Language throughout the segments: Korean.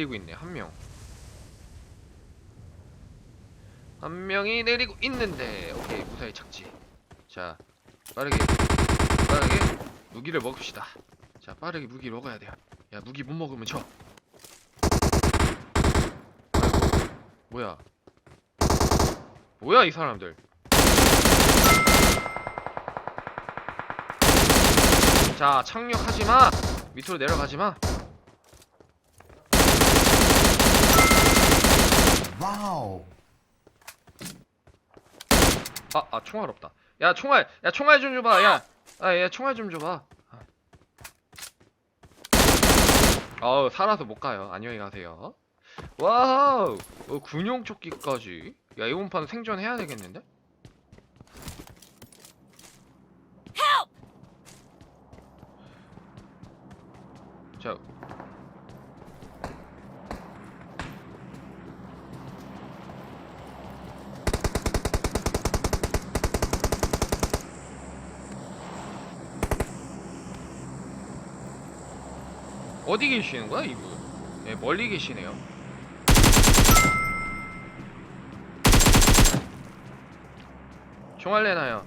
내리고 있네 한 명. 한 명이 내리고 있는데 오케이 무사히 착지. 자 빠르게 빠르게 무기를 먹읍시다. 자 빠르게 무기 먹어야 돼요. 야 무기 못 먹으면 져. 아이고, 뭐야? 뭐야 이 사람들? 자 착륙하지 마. 밑으로 내려가지 마. 와우. 아, 아 총알 없다. 야 총알, 야 총알 좀 줘봐. 야, 아, 야 총알 좀 줘봐. 어우 살아서 못 가요. 안녕히 가세요. 와우, 어, 군용 조끼까지. 야 이번 판 생존해야 되겠는데? 자. 어디 계시는 거야 이분? 예, 멀리 계시네요. 총알 내놔요.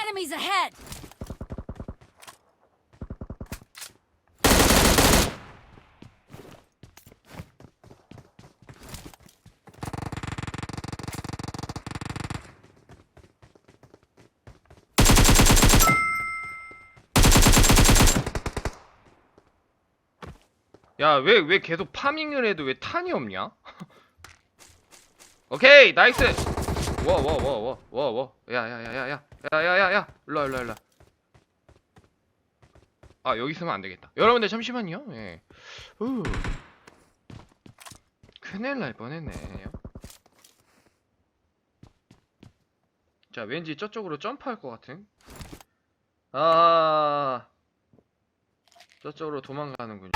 Enemies ahead! 야, 왜, 왜 계속 파밍을 해도 왜 탄이 없냐? 오케이, 나이스! 와, 와, 와, 와, 와, 와. 야, 야, 야, 야, 야, 야, 야, 야, 야. 일로와, 일로와, 일로와. 아, 여기 있으면 안 되겠다. 여러분들, 잠시만요. 예. 후. 큰일 날 뻔했네. 자, 왠지 저쪽으로 점프할 것 같은? 아, 저쪽으로 도망가는군요.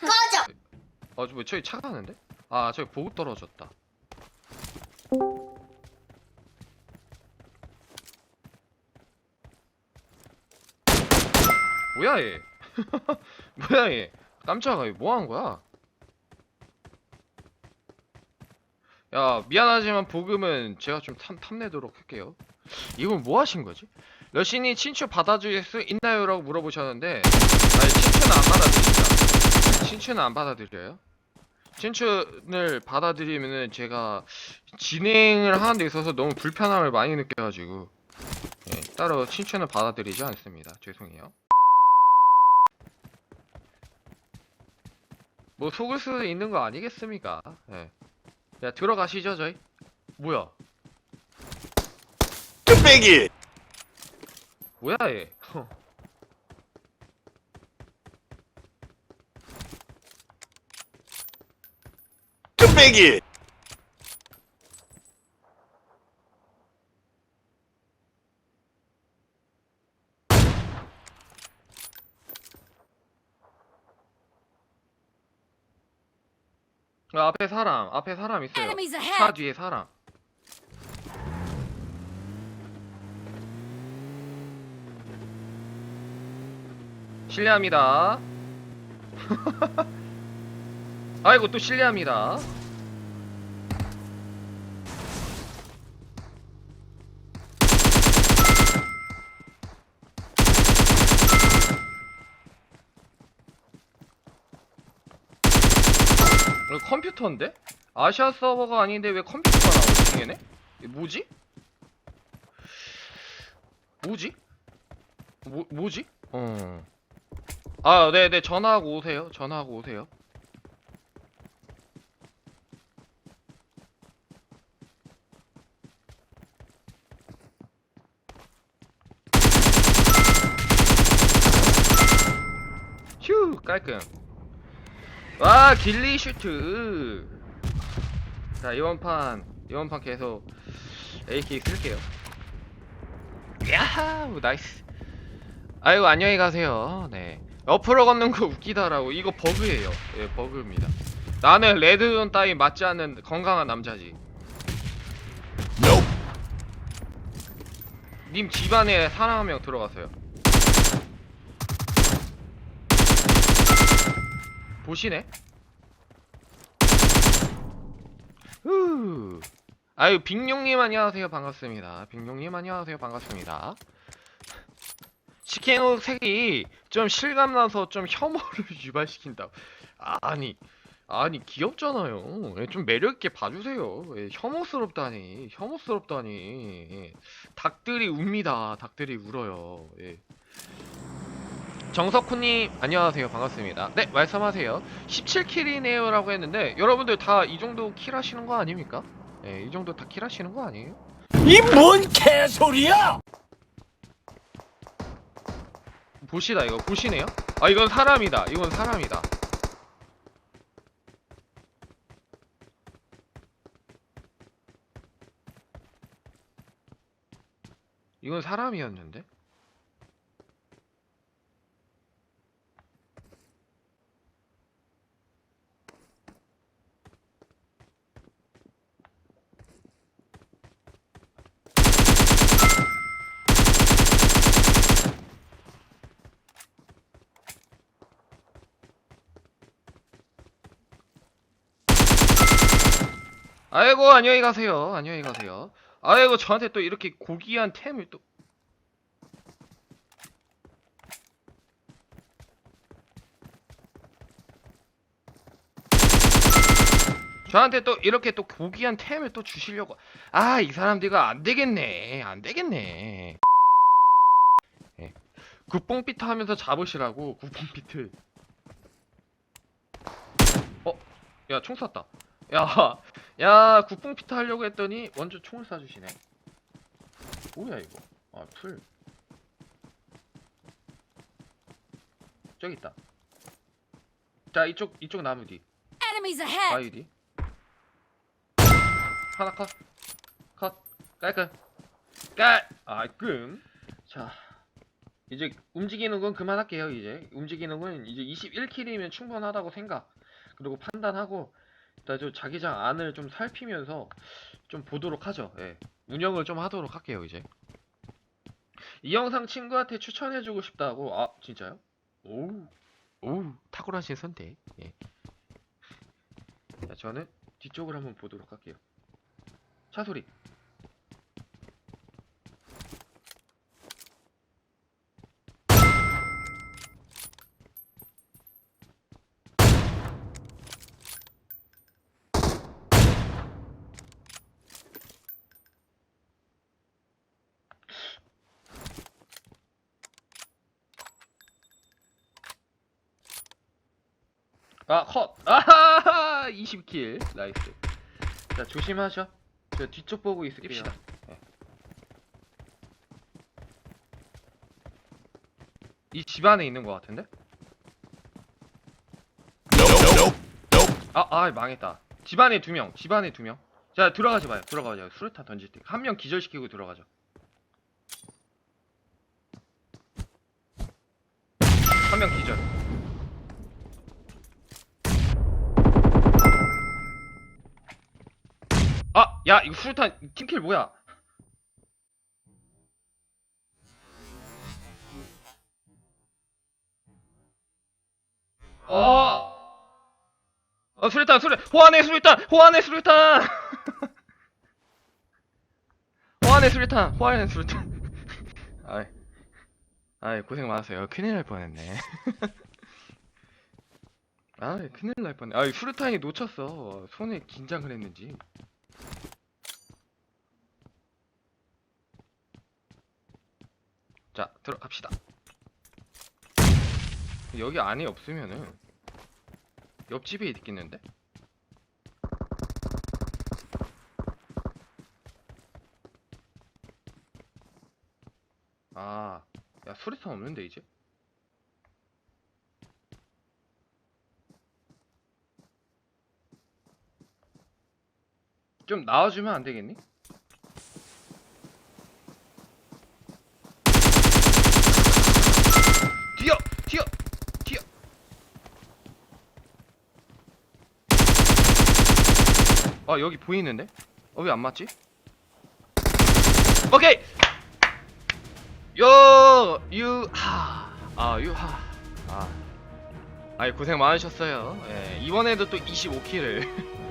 꺼져. 아, 저, 왜 저기 차가 가는데? 아, 저기 보급 떨어졌다. 뭐야, 얘? 뭐야, 얘? 깜짝아, 얘 뭐 하는 거야? 야, 미안하지만 보급은 제가 좀 탐, 탐내도록 할게요. 이분 뭐 하신 거지? 러신이 친추 받아줄 수 있나요? 라고 물어보셨는데, 아니, 친추는 안 받아드립니다. 친추는 안 받아들여요? 친추를 받아들이면은 제가 진행을 하는 데 있어서 너무 불편함을 많이 느껴가지고 예, 따로 친추는 받아들이지 않습니다. 죄송해요. 뭐 속을 수도 있는 거 아니겠습니까? 예. 야 들어가시죠 저희. 뭐야? 뚝배기. 뭐야 얘? 뚝배기. 어, 앞에 사람, 앞에 사람 있어요. Enemies 차 ahead! 뒤에 사람. 실례합니다. 아이고 또 실례합니다. 이거 컴퓨터인데? 아시아 서버가 아닌데 왜 컴퓨터가 나오지 얘네? 뭐지? 뭐지? 뭐, 뭐지? 어. 아, 네, 네, 전화하고 오세요. 전화하고 오세요. 휴, 깔끔. 와, 길리 슈트. 자 이번 판 이번 판 계속 AK 쓸게요. 야하 나이스. 아이고 안녕히 가세요. 네. 옆으로 걷는 거 웃기다라고 이거 버그예요. 예 버그입니다. 나는 레드존 따위 맞지 않는 건강한 남자지. 님 집안에 사람 한 명 들어갔어요. 보시네? 후. 아유, 빅룡님 안녕하세요. 반갑습니다. 빅룡님 안녕하세요. 반갑습니다. 시케노 색이 좀 실감나서 좀 혐오를 유발시킨다. 아니, 아니, 귀엽잖아요. 예, 좀 매력있게 봐주세요. 예, 혐오스럽다니, 혐오스럽다니. 예. 닭들이 웁니다. 닭들이 울어요. 예. 정석훈님 안녕하세요 반갑습니다 네 말씀하세요 17킬이네요 라고 했는데 여러분들 다 이 정도 킬 하시는 거 아닙니까? 예, 이 정도 다 킬 하시는 거 아니에요? 이 뭔 개소리야? 보시다 이거 보시네요? 아 이건 사람이다 이건 사람이다 이건 사람이었는데? 아이고 안녕히 가세요. 안녕히 가세요. 아이고 저한테 또 이렇게 고귀한 템을 또. 저한테 또 이렇게 또 고귀한 템을 또 주시려고. 아 이 사람들과 안 되겠네. 안 되겠네. 예. 국뽕비트 하면서 잡으시라고 국뽕비트. 어? 야 총 쐈다 야, 야, 국뽕 피트 하려고 했더니 먼저 총을 쏴주시네. 뭐야 이거? 아, 풀. 저기 있다. 자, 이쪽 이쪽 나무 뒤. Enemies ahead! 바위 뒤. 하나 컷. 컷. 깔끔. 깔. 아, 끔. 자. 이제 움직이는 건 그만할게요, 이제. 움직이는 건 이제 21킬이면 충분하다고 생각. 그리고 판단하고 일단 좀 자기장 안을 좀 살피면서 좀 보도록 하죠. 예. 운영을 좀 하도록 할게요, 이제. 이 영상 친구한테 추천해주고 싶다고. 아, 진짜요? 오우. 오우. 탁월하신 선택. 예. 자, 저는 뒤쪽을 한번 보도록 할게요. 차 소리. 아, 컷! 아하하! 20킬. 나이스. 자, 조심하셔. 저 뒤쪽 보고 있을게요. 네. 이집 안에 있는 것 같은데? 아, 아, 망했다. 집 안에 두 명, 집 안에 두 명. 자, 들어가지 마요. 들어가자. 수류탄 던질 때. 한 명 기절시키고 들어가죠. 야, 이거 수류탄 팀킬 뭐야? 어. 어, 수류탄, 수류, 호환의 수류탄, 호환의 수류탄. 호환의 수류탄, 호환의 수류탄. 아이, 아이 고생 많았어요. 큰일 날 뻔했네. 아이, 큰일 날 뻔해. 아이, 수류탄이 놓쳤어. 손에 긴장을 했는지. 자, 들어갑시다. 여기 안에 없으면은 옆집에 있겠는데? 아, 야 수리탄 없는데 이제? 좀 나와주면 안 되겠니? 튀어! 튀어! 튀어! 아 여기 보이는데? 어 왜 안 맞지? 오케이! 요! 유! 하! 아 유! 하! 아 아이 고생 많으셨어요 예, 이번에도 또 25킬을